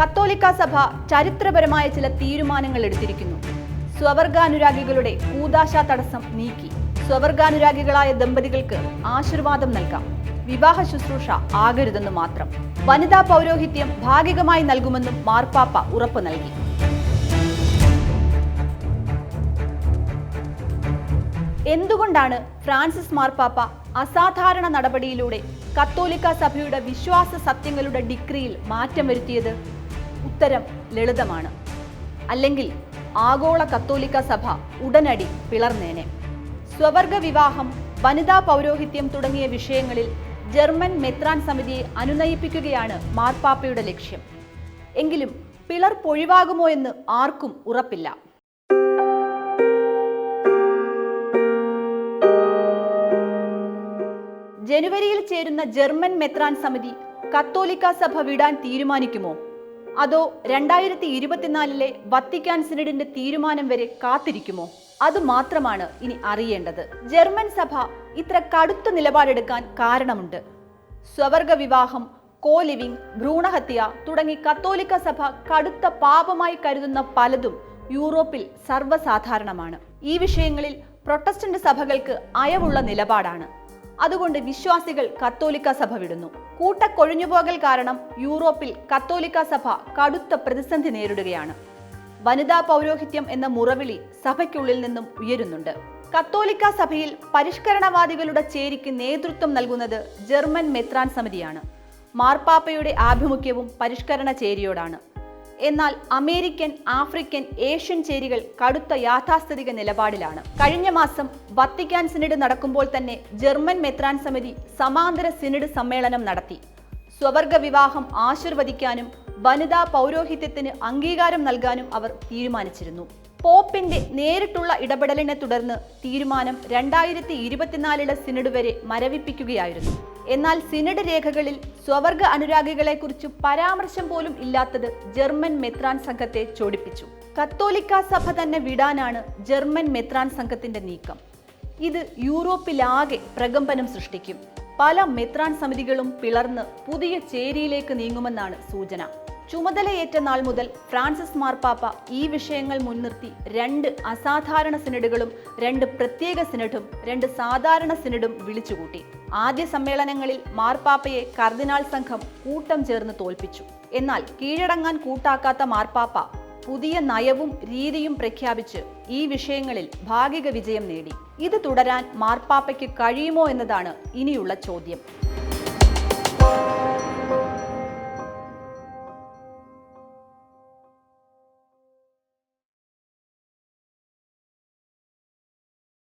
കത്തോലിക്ക സഭ ചരിത്രപരമായ ചില തീരുമാനങ്ങൾ എടുത്തിരിക്കുന്നു. സ്വവർഗാനുരാഗികളുടെ കൂതാശ തടസ്സം നീക്കി. സ്വവർഗാനുരാഗികളായ ദമ്പതികൾക്ക് ആശീർവാദം നൽകാം. വിവാഹ ശുശ്രൂഷ ആകരുതെന്ന് മാത്രം. വനിതാ പൗരോഹിത്യം ഭാഗികമായി നൽകുമെന്നും മാർപ്പാപ്പ ഉറപ്പ് നൽകി. എന്തുകൊണ്ടാണ് ഫ്രാൻസിസ് മാർപ്പാപ്പ അസാധാരണ നടപടിയിലൂടെ കത്തോലിക്ക സഭയുടെ വിശ്വാസ സത്യങ്ങളുടെ ഡിഗ്രിയിൽ മാറ്റം വരുത്തിയത്? ഉത്തരം ലളിതമാണ്. അല്ലെങ്കിൽ ആഗോള കത്തോലിക്ക സഭ ഉടനടി പിളർന്നേനെ. സ്വവർഗ വിവാഹം വനിതാ പൗരോഹിത്യം തുടങ്ങിയ വിഷയങ്ങളിൽ ജർമ്മൻ മെത്രാൻ സമിതിയെ അനുനയിപ്പിക്കുകയാണ് മാർപ്പാപ്പയുടെ ലക്ഷ്യം. എങ്കിലും പിളർ പൊഴിവാകുമോ എന്ന് ആർക്കും ഉറപ്പില്ല. ജനുവരിയിൽ ചേരുന്ന ജർമ്മൻ മെത്രാൻ സമിതി കത്തോലിക്ക സഭ വിടാൻ തീരുമാനിക്കുമോ? അതോ രണ്ടായിരത്തി ഇരുപത്തിനാലിലെ വത്തിക്കാൻ സിനഡിന്റെ തീരുമാനം വരെ കാത്തിരിക്കുമോ? അത് മാത്രമാണ് ഇനി അറിയേണ്ടത്. ജർമ്മൻ സഭ ഇത്ര കടുത്ത നിലപാടെടുക്കാൻ കാരണമുണ്ട്. സ്വവർഗ വിവാഹം കോ ലിവിംഗ് ഭ്രൂണഹത്യ തുടങ്ങി കത്തോലിക്ക സഭ കടുത്ത പാപമായി കരുതുന്ന പലതും യൂറോപ്പിൽ സർവസാധാരണമാണ്. ഈ വിഷയങ്ങളിൽ പ്രൊട്ടസ്റ്റന്റ് സഭകൾക്ക് അയവുള്ള നിലപാടാണ്. അതുകൊണ്ട് വിശ്വാസികൾ കത്തോലിക്ക സഭ വിടുന്നു. കൂട്ടക്കൊഴിഞ്ഞുപോകൽ കാരണം യൂറോപ്പിൽ കത്തോലിക്ക സഭ കടുത്ത പ്രതിസന്ധി നേരിടുകയാണ്. വനിതാ പൗരോഹിത്യം എന്ന മുറവിളി സഭയ്ക്കുള്ളിൽ നിന്നും ഉയരുന്നുണ്ട്. കത്തോലിക്ക സഭയിൽ പരിഷ്കരണവാദികളുടെ ചേരിക്ക് നേതൃത്വം നൽകുന്നത് ജർമ്മൻ മെത്രാൻ സമിതിയാണ്. മാർപ്പാപ്പയുടെ ആഭിമുഖ്യവും പരിഷ്കരണ ചേരിയോടാണ്. എന്നാൽ അമേരിക്കൻ ആഫ്രിക്കൻ ഏഷ്യൻ ചേരികൾ കടുത്ത യാഥാസ്ഥിതിക നിലപാടിലാണ്. കഴിഞ്ഞ മാസം വത്തിക്കാൻ സിനിഡ് നടക്കുമ്പോൾ തന്നെ ജർമ്മൻ മെത്രാൻ സമിതി സമാന്തര സിനിഡ് സമ്മേളനം നടത്തി. സ്വവർഗ വിവാഹം ആശീർവദിക്കാനും വനിതാ പൗരോഹിത്യത്തിന് അംഗീകാരം നൽകാനും അവർ തീരുമാനിച്ചിരുന്നു. പോപ്പിന്റെ നേരിട്ടുള്ള ഇടപെടലിനെ തുടർന്ന് തീരുമാനം രണ്ടായിരത്തി ഇരുപത്തിനാലിലെ സിനഡ് വരെ മരവിപ്പിക്കുകയായിരുന്നു. എന്നാൽ സിനഡ് രേഖകളിൽ സ്വവർഗ അനുരാഗികളെക്കുറിച്ച് പരാമർശം പോലും ഇല്ലാത്തത് ജർമ്മൻ മെത്രാൻ സംഘത്തെ ചോടിപ്പിച്ചു. കത്തോലിക്ക സഭ തന്നെ വിടാനാണ് ജർമ്മൻ മെത്രാൻ സംഘത്തിന്റെ നീക്കം. ഇത് യൂറോപ്പിലാകെ പ്രകമ്പനം സൃഷ്ടിക്കും. പല മെത്രാൻ സമിതികളും പിളർന്ന് പുതിയ ചേരിയിലേക്ക് നീങ്ങുമെന്നാണ് സൂചന. ചുമതലയേറ്റ നാൾ മുതൽ ഫ്രാൻസിസ് മാർപ്പാപ്പ ഈ വിഷയങ്ങൾ മുൻനിർത്തി രണ്ട് അസാധാരണ സിനഡുകളും രണ്ട് പ്രത്യേക സിനഡും രണ്ട് സാധാരണ സിനഡും വിളിച്ചുകൂട്ടി. ആദ്യ സമ്മേളനങ്ങളിൽ മാർപ്പാപ്പയെ കർദിനാൾ സംഘം കൂട്ടം ചേർന്ന് തോൽപ്പിച്ചു. എന്നാൽ കീഴടങ്ങാൻ കൂട്ടാക്കാത്ത മാർപ്പാപ്പ പുതിയ നയവും രീതിയും പ്രഖ്യാപിച്ച് ഈ വിഷയങ്ങളിൽ ഭാഗിക വിജയം നേടി. ഇത് തുടരാൻ മാർപ്പാപ്പയ്ക്ക് കഴിയുമോ എന്നതാണ് ഇനിയുള്ള ചോദ്യം.